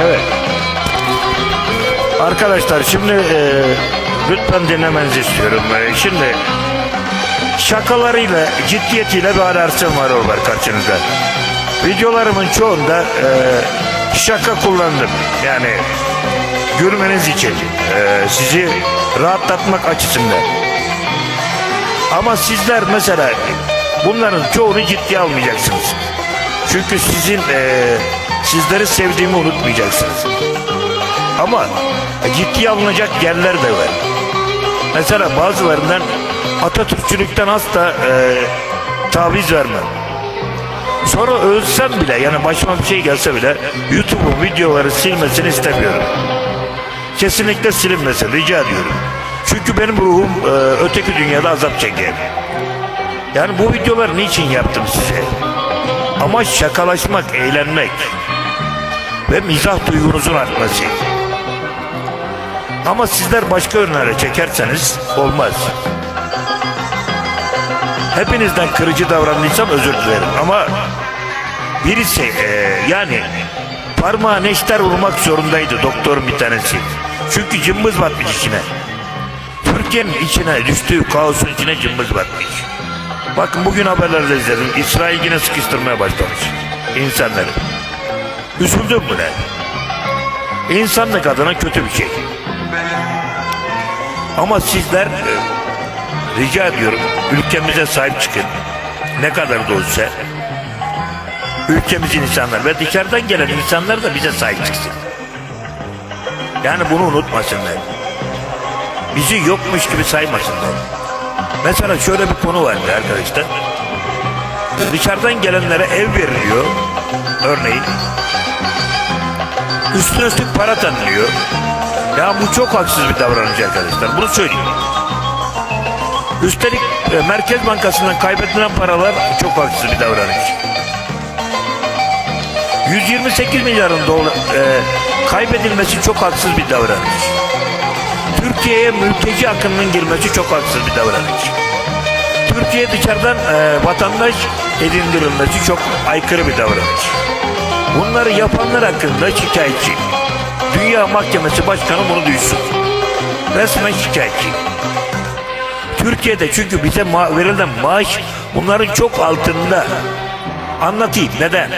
Evet. Arkadaşlar şimdi e, lütfen dinlemenizi istiyorum. E, şimdi şakalarıyla, ciddiyetiyle bir alersim var Olbar karşınızda. Videolarımın çoğunda e, şaka kullandım. Yani gülmeniz için, e, sizi rahatlatmak açısından. Ama sizler mesela bunların çoğunu ciddiye almayacaksınız. Çünkü sizin e, sizleri sevdiğimi unutmayacaksınız. Ama ciddiye alınacak yerler de var. Mesela bazılarından Atatürkçülükten asla e, taviz vermem. Sonra ölsem bile yani başıma bir şey gelse bile YouTube'un videoları silmesini istemiyorum. Kesinlikle silinmesin rica ediyorum. Çünkü benim ruhum e, öteki dünyada azap çeker. Yani bu videoları niçin yaptım size? Ama şakalaşmak, eğlenmek ve mizah duygunuzun artması. Ama sizler başka yönlere çekerseniz olmaz. Hepinizden kırıcı davrandıysam özür dilerim ama birisi e, yani parmağı neşter vurmak zorundaydı doktorun bir tanesi. Çünkü cımbız batmış içine. Türkiye'nin içine düştüğü kaosun içine cımbız batmış. Bakın bugün haberlerde izledim. İsrail yine sıkıştırmaya başlamış insanları. Üzüldüm buna. İnsanlık adına kötü bir şey. Ama sizler e, rica ediyorum ülkemize sahip çıkın. Ne kadar da olsa ülkemizin insanlar ve dışarıdan gelen insanlar da bize sahip çıksın. Yani bunu unutmasınlar. Bizi yokmuş gibi saymasınlar. Mesela şöyle bir konu vardı arkadaşlar. Dışarıdan gelenlere ev veriliyor. Örneğin. Üstüne üstlük para tanınıyor. Ya bu çok haksız bir davranış arkadaşlar. Bunu söyleyeyim. Üstelik e, Merkez Bankası'ndan kaybedilen paralar çok haksız bir davranış. 128 milyarın dolar e, kaybedilmesi çok haksız bir davranış. Türkiye'ye mülteci akınının girmesi çok haksız bir davranış. Türkiye dışarıdan e, vatandaş edindirilmesi çok aykırı bir davranış. Bunları yapanlar hakkında şikayetçi. Dünya Mahkemesi Başkanı bunu duysun. Resmen şikayetçi. Türkiye'de çünkü bize ma- verilen maaş bunların çok altında. Anlatayım neden?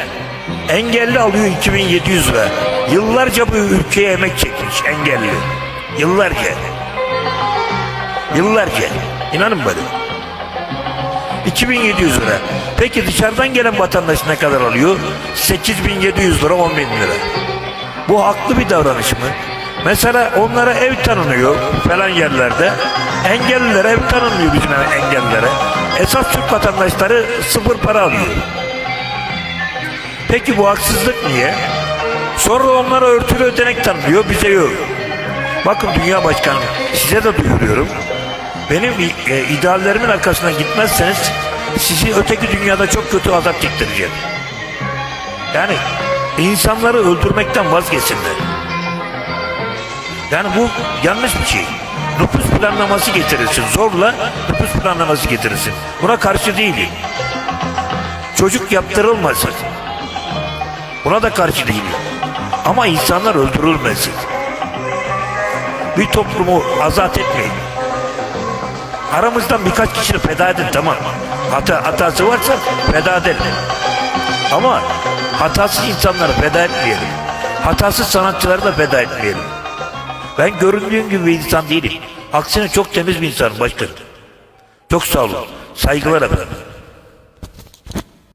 Engelli alıyor 2700 lira. Yıllarca bu ülkeye emek çekmiş engelli. Yıllarca. Yıllarca. İnanın bana. 2700 lira. Peki dışarıdan gelen vatandaş ne kadar alıyor? 8700 lira 10 bin lira. Bu haklı bir davranış mı? Mesela onlara ev tanınıyor falan yerlerde. Engellilere ev tanınmıyor bizim engellilere. Esas Türk vatandaşları sıfır para alıyor. Peki bu haksızlık niye? Sonra onlara örtülü ödenek tanınıyor, bize yok. Bakın Dünya Başkanı, size de duyuruyorum. Benim e, ideallerimin arkasına gitmezseniz sizi öteki dünyada çok kötü azap çektireceğim. Yani insanları öldürmekten vazgeçsinler. Yani bu yanlış bir şey. Nüfus planlaması getirilsin. Zorla nüfus planlaması getirilsin. Buna karşı değilim. Çocuk yaptırılmasın. Buna da karşı değilim. Ama insanlar öldürülmesin. Bir toplumu azat etmeyin. Aramızdan birkaç kişini feda edin tamam. Hata, hatası varsa feda edelim. Ama hatasız insanları feda etmeyelim. Hatasız sanatçıları da feda etmeyelim. Ben göründüğüm gibi bir insan değilim. Aksine çok temiz bir insanım başkanım. Çok sağ olun. Saygılar efendim.